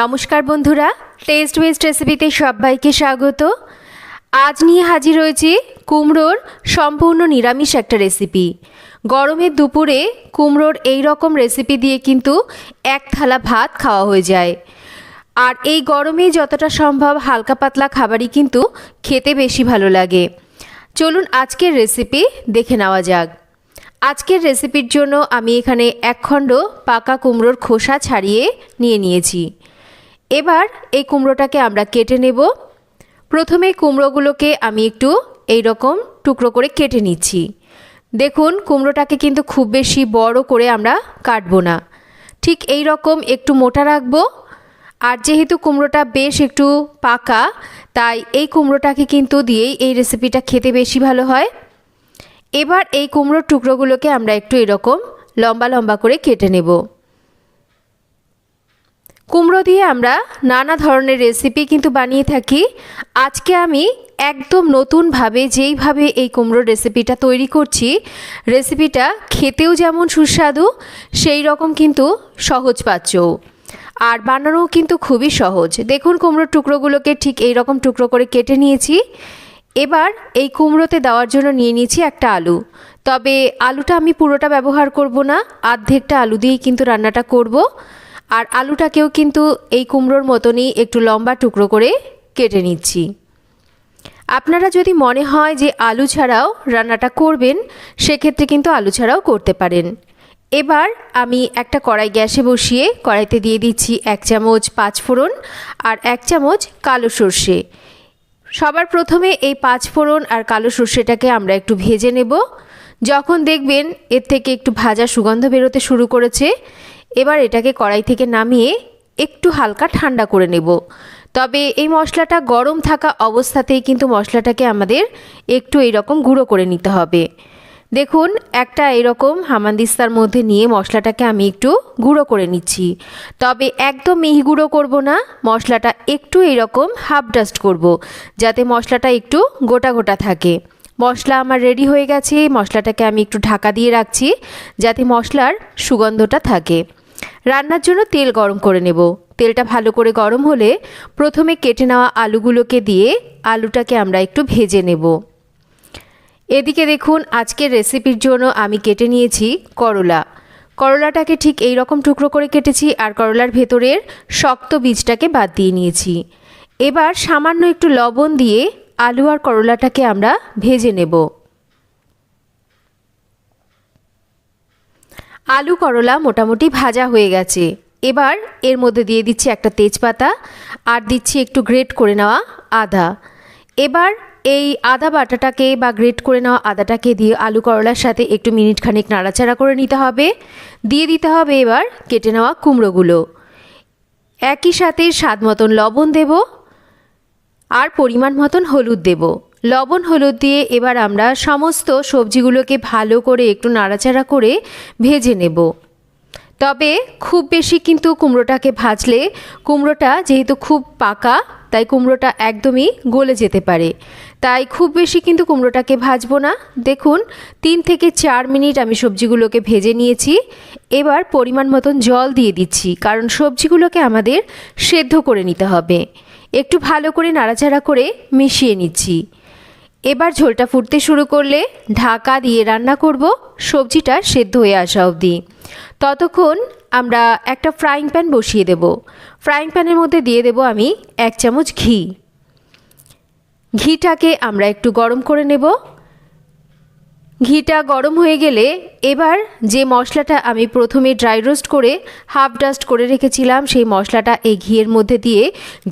নমস্কার বন্ধুরা test West রেসিপিতে সবাইকে স্বাগত। আজ নিয়ে হাজির হয়েছি কুমড়োর সম্পূর্ণ নিরামিষ একটা রেসিপি গরমের দুপুরে কুমড়োর এই রকম রেসিপি দিয়ে কিন্তু এক থালা ভাত খাওয়া হয়ে যায়। আর এই গরমে যতটা সম্ভব হালকা পাতলা খাবারই কিন্তু খেতে বেশি ভালো লাগে। চলুন আজকের রেসিপি দেখে নেওয়া যাক। আজকের রেসিপির জন্য আমি এখানে এক খণ্ড পাকা কুমড়োর খোসা ছাড়িয়ে নিয়ে নিয়েছি। এবার এই কুমড়োটাকে আমরা কেটে নেব। প্রথমে কুমড়োগুলোকে আমি একটু এই রকম টুকরো করে কেটে নিচ্ছি। দেখুন, কুমড়োটাকে কিন্তু খুব বেশি বড় করে আমরা কাটবো না। ঠিক এই রকম একটু মোটা রাখব। আর যেহেতু কুমড়োটা বেশ একটু পাকা, তাই এই কুমড়োটাকে কিন্তু দিয়েই এই রেসিপিটা খেতে বেশি ভালো হয়। এবার এই কুমড়োর টুকরোগুলোকে আমরা একটু এরকম লম্বা লম্বা করে কেটে নেব। কুমড়ো দিয়ে আমরা নানা ধরনের রেসিপি কিন্তু বানিয়ে থাকি। আজকে আমি একদম নতুনভাবে যেইভাবে এই কুমড়োর রেসিপিটা তৈরি করছি রেসিপিটা খেতেও যেমন সুস্বাদু, সেই রকম কিন্তু সহজপাচ্যও আর বানানোও কিন্তু খুবই সহজ। দেখুন কুমড়োর টুকরোগুলোকে ঠিক এই রকম টুকরো করে কেটে নিয়েছি। এবার এই কুমড়োতে দেওয়ার জন্য নিয়ে নিয়েছি একটা আলু। তবে আলুটা আমি পুরোটা ব্যবহার করব না আর্ধেকটা আলু দিয়েই কিন্তু রান্নাটা করব। আর আলুটাকেও কিন্তু এই কুমড়োর মতনই একটু লম্বা টুকরো করে কেটে নিচ্ছি। আপনারা যদি মনে হয় যে আলু ছাড়াও রান্নাটা করবেন, সেক্ষেত্রে কিন্তু আলু ছাড়াও করতে পারেন। এবার আমি একটা কড়াই গ্যাসে বসিয়ে কড়াইতে দিয়ে দিচ্ছি এক চামচ পাঁচ ফোড়ন আর এক চামচ কালো সর্ষে। সবার প্রথমে এই পাঁচ ফোড়ন আর কালো সর্ষেটাকে আমরা একটু ভেজে নেব। যখন দেখবেন এর থেকে একটু ভাজা সুগন্ধ বেরোতে শুরু করেছে এবার এটাকে কড়াই থেকে নামিয়ে একটু হালকা ঠান্ডা করে নেব। তবে এই মশলাটা গরম থাকা অবস্থাতেই কিন্তু মশলাটাকে আমাদের একটু এইরকম গুঁড়ো করে নিতে হবে। দেখুন, একটা এরকম হামানদিস্তার মধ্যে নিয়ে মশলাটাকে আমি একটু গুঁড়ো করে নিচ্ছি। তবে একদম মিহি গুঁড়ো করব না, মশলাটা একটু এরকম হাফ ডাস্ট করব, যাতে মশলাটা একটু গোটা গোটা থাকে। মশলা আমার রেডি হয়ে গেছে, মশলাটাকে আমি একটু ঢাকা দিয়ে রাখছি, যাতে মশলার সুগন্ধটা থাকে। রান্নার জন্য তেল গরম করে নেব। তেলটা ভালো করে গরম হলে প্রথমে কেটে নেওয়া আলুগুলোকে দিয়ে আলুটাকে আমরা একটু ভেজে নেব। এদিকে দেখুন, আজকের রেসিপির জন্য আমি কেটে নিয়েছি করলা। করলাটাকে ঠিক এই রকম টুকরো করে কেটেছি আর করলার ভেতরের শক্ত বীজটাকে বাদ দিয়ে নিয়েছি। এবার সামান্য একটু লবণ দিয়ে আলু আর করলাটাকে আমরা ভেজে নেব। আলু করলা মোটামুটি ভাজা হয়ে গেছে। এবার এর মধ্যে দিয়ে দিচ্ছি একটা তেজপাতা আর দিচ্ছি একটু গ্রেট করে নেওয়া আদা। এবার এই আদা বাটাটাকে বা গ্রেট করে নেওয়া আদাটাকে দিয়ে আলু করলার সাথে একটু মিনিট খানিক নাড়াচাড়া করে নিতে হবে। দিয়ে দিতে হবে এবার কেটে নেওয়া কুমড়োগুলো। একই সাথে স্বাদ মতন লবণ দেব আর পরিমাণ মতন হলুদ দেব। লবণ, হলুদ দিয়ে এবার আমরা সমস্ত সবজিগুলোকে ভালো করে একটু নাড়াচাড়া করে ভেজে নেব। তবে খুব বেশি কিন্তু কুমড়োটাকে ভাজলে কুমড়োটা যেহেতু খুব পাকা, তাই কুমড়োটা একদমই গলে যেতে পারে। তাই খুব বেশি কিন্তু কুমড়োটাকে ভাজবো না। দেখুন, তিন থেকে চার মিনিট আমি সবজিগুলোকে ভেজে নিয়েছি। এবার পরিমাণ মতন জল দিয়ে দিচ্ছি, কারণ সবজিগুলোকে আমাদের সেদ্ধ করে নিতে হবে। একটু ভালো করে নাড়াচাড়া করে মিশিয়ে নিচ্ছি। এবার ঝোলটা ফুটতে শুরু করলে ঢাকা দিয়ে রান্না করব, সবজিটা সেদ্ধ হয়ে আসা অবধি। ততক্ষণ আমরা একটা ফ্রাইং প্যান বসিয়ে দেব। ফ্রাইং প্যানের মধ্যে দিয়ে দেব আমি এক চামচ ঘি। ঘিটাকে আমরা একটু গরম করে নেব। ঘিটা গরম হয়ে গেলে এবার যে মশলাটা আমি প্রথমে ড্রাই রোস্ট করে হাফ ডাস্ট করে রেখেছিলাম, সেই মশলাটা এই ঘিয়ের মধ্যে দিয়ে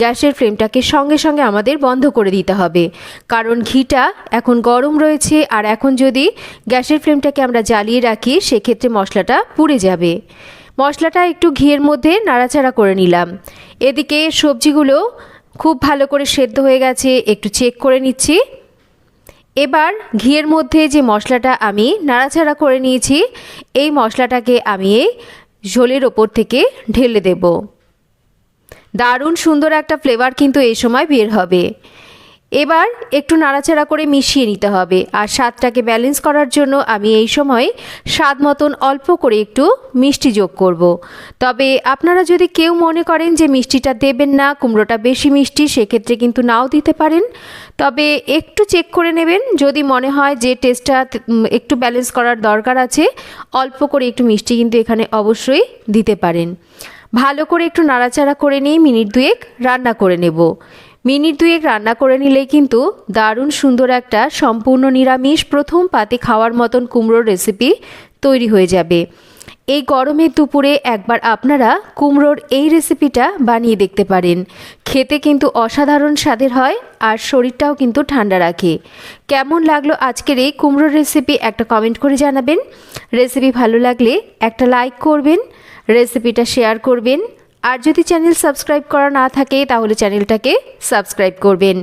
গ্যাসের ফ্লেমটাকে সঙ্গে সঙ্গে আমাদের বন্ধ করে দিতে হবে। কারণ ঘিটা এখন গরম রয়েছে আর এখন যদি গ্যাসের ফ্লেমটাকে আমরা জ্বালিয়ে রাখি, সেক্ষেত্রে মশলাটা পুড়ে যাবে। মশলাটা একটু ঘিয়ের মধ্যে নাড়াচাড়া করে নিলাম। এদিকে সবজিগুলো খুব ভালো করে সেদ্ধ হয়ে গেছে, একটু চেক করে নিচ্ছি। এবার ঘিয়ের মধ্যে যে মশলাটা আমি নাড়াচাড়া করে নিয়েছি, এই মশলাটাকে আমি এই ঝোলের ওপর থেকে ঢেলে দেব। দারুণ সুন্দর একটা ফ্লেভার কিন্তু এই সময় বের হবে। এবার একটু নাড়াচাড়া করে মিশিয়ে নিতে হবে আর স্বাদটাকে ব্যালেন্স করার জন্য আমি এই সময় স্বাদ মতন অল্প করে একটু মিষ্টি যোগ করব। তবে আপনারা যদি কেউ মনে করেন যে মিষ্টিটা দেবেন না, কুমড়োটা বেশি মিষ্টি, সেক্ষেত্রে কিন্তু নাও দিতে পারেন। তবে একটু চেক করে নেবেন, যদি মনে হয় যে টেস্টটা একটু ব্যালেন্স করার দরকার আছে, অল্প করে একটু মিষ্টি কিন্তু এখানে অবশ্যই দিতে পারেন। ভালো করে একটু নাড়াচাড়া করে নিয়ে মিনিট দুয়েক রান্না করে নেব। মিনিট দুয়েক রান্না করে নিলেই কিন্তু দারুণ সুন্দর একটা সম্পূর্ণ নিরামিষ প্রথম পাতে খাওয়ার মতন কুমড়োর রেসিপি তৈরি হয়ে যাবে। এই গরমের দুপুরে একবার আপনারা কুমড়োর এই রেসিপিটা বানিয়ে দেখতে পারেন। খেতে কিন্তু অসাধারণ স্বাদের হয় আর শরীরটাও কিন্তু ঠান্ডা রাখে। কেমন লাগল আজকের এই কুমড়োর রেসিপি একটা কমেন্ট করে জানাবেন। রেসিপি ভালো লাগলে একটা লাইক করবেন, রেসিপিটা শেয়ার করবেন আর যদি চ্যানেল সাবস্ক্রাইব করা না থাকে, তাহলে চ্যানেলটাকে সাবস্ক্রাইব করবেন।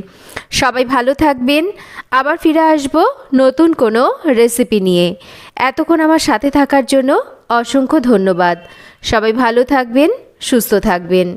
সবাই ভালো থাকবেন। আবার ফিরে আসব নতুন কোনো রেসিপি নিয়ে। এতক্ষণ আমার সাথে থাকার জন্য অসংখ্য ধন্যবাদ। সবাই ভালো থাকবেন, সুস্থ থাকবেন।